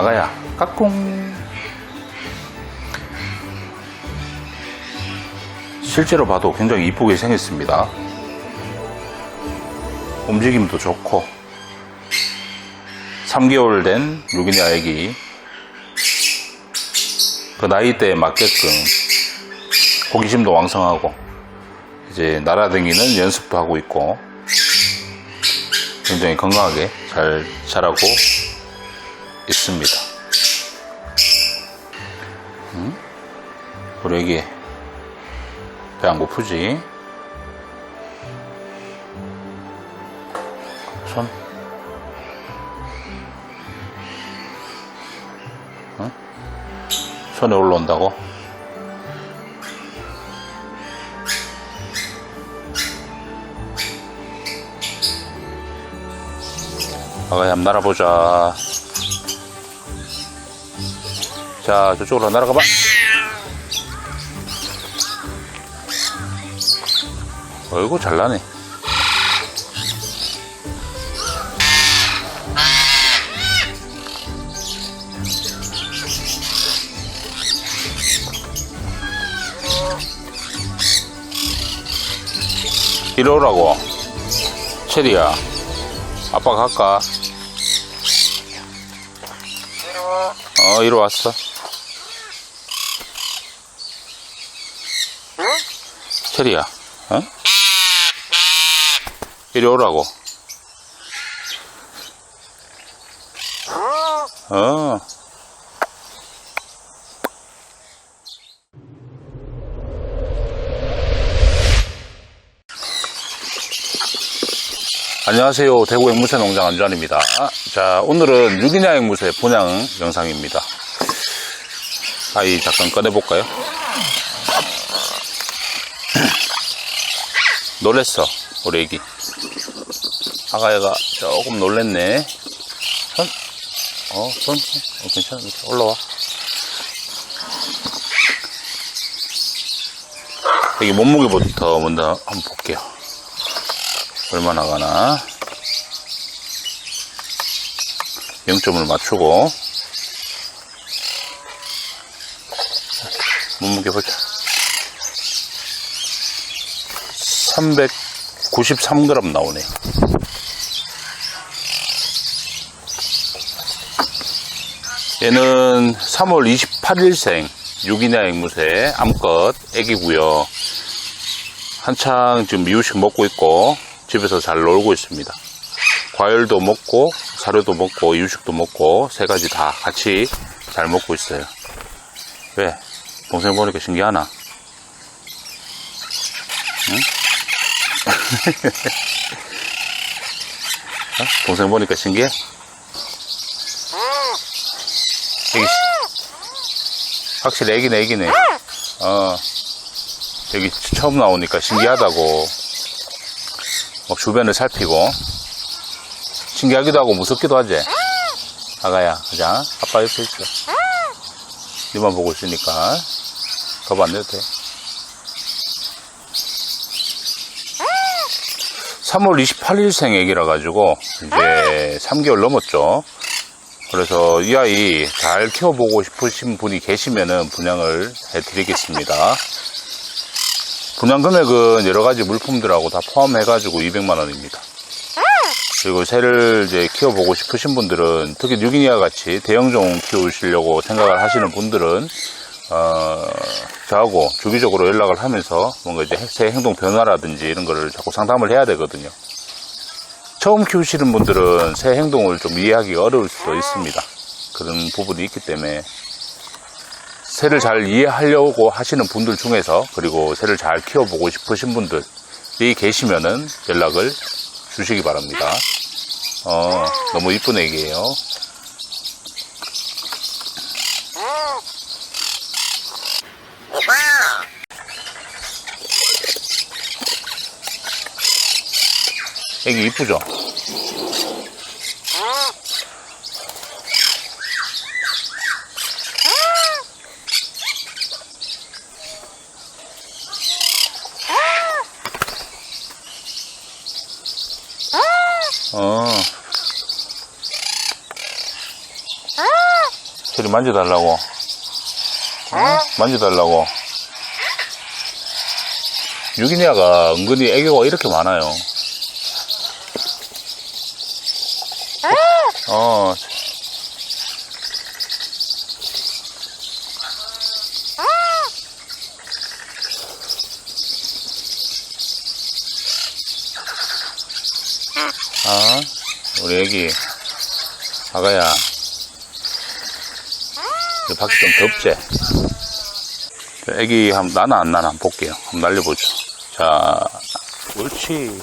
아가야, 까꿍. 실제로 봐도 굉장히 이쁘게 생겼습니다. 움직임도 좋고, 3개월 된 루기니 아기, 그 나이대에 맞게끔 호기심도 왕성하고, 이제 날아다니는 연습도 하고 있고, 굉장히 건강하게 잘 자라고 있습니다. 음? 우리 애기 배 안 고프지? 손. 응? 손에 올라온다고? 아가야 한번 날아보자. 자, 저쪽으로 날아가 봐. 어이구, 잘 나네. 이리 오라고. 체리야. 아빠가 갈까? 어, 이리 왔어. 체리야, 어? 이리 오라고. 어. 안녕하세요. 대구 앵무새 농장 안주환입니다. 자, 오늘은 유기냐 앵무새 분양 영상입니다. 아이 잠깐 꺼내볼까요? 놀랬어, 우리 애기. 아가야가 조금 놀랬네. 손? 어, 손? 어, 괜찮아. 이렇게 올라와. 여기 몸무게부터 먼저 한번 볼게요. 얼마나 가나 0점을 맞추고 몸무게 보자 393g 나오네 얘는 3월 28일생 유기냐 앵무새 암컷 애기고요 한창 지금 미우식 먹고 있고 집에서 잘 놀고 있습니다. 과일도 먹고 사료도 먹고 이유식도 먹고 세 가지 다 같이 잘 먹고 있어요. 왜? 동생 보니까 신기하나? 응? 어? 동생 보니까 신기해? 애기, 확실히 애기네 애기네. 어. 여기 처음 나오니까 신기하다고. 막 주변을 살피고. 신기하기도 하고 무섭기도 하지. 아가야 가자. 아빠 옆에 있어. 니만 보고 있으니까. 겁안 내도 돼 3월 28일생 애기라 가지고 이제 3개월 넘었죠 그래서 이 아이 잘 키워보고 싶으신 분이 계시면은 분양을 해드리겠습니다 분양 금액은 여러 가지 물품들하고 다 포함해가지고 200만 원입니다. 그리고 새를 이제 키워보고 싶으신 분들은 특히 뉴기니아 같이 대형종 키우시려고 생각을 하시는 분들은 어, 저하고 주기적으로 연락을 하면서 뭔가 이제 새 행동 변화라든지 이런 거를 자꾸 상담을 해야 되거든요. 처음 키우시는 분들은 새 행동을 좀 이해하기가 어려울 수도 있습니다. 그런 부분이 있기 때문에 새를 잘 이해하려고 하시는 분들 중에서 그리고 새를 잘 키워보고 싶으신 분들이 계시면은 연락을 주시기 바랍니다. 어, 너무 이쁜 애기예요. 애기 이쁘죠? 어. 철이 만져달라고. 어? 만져달라고. 유기니아가 은근히 애교가 이렇게 많아요. 어. 아, 우리 애기. 아가야. 이 밖에 좀 덥지? 저 애기 한 나나 안 나나 한번 볼게요. 한번 날려보죠. 자, 옳지.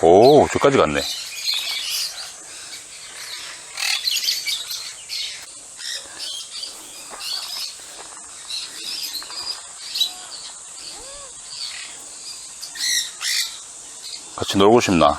오, 저까지 갔네. 같이 놀고 싶나?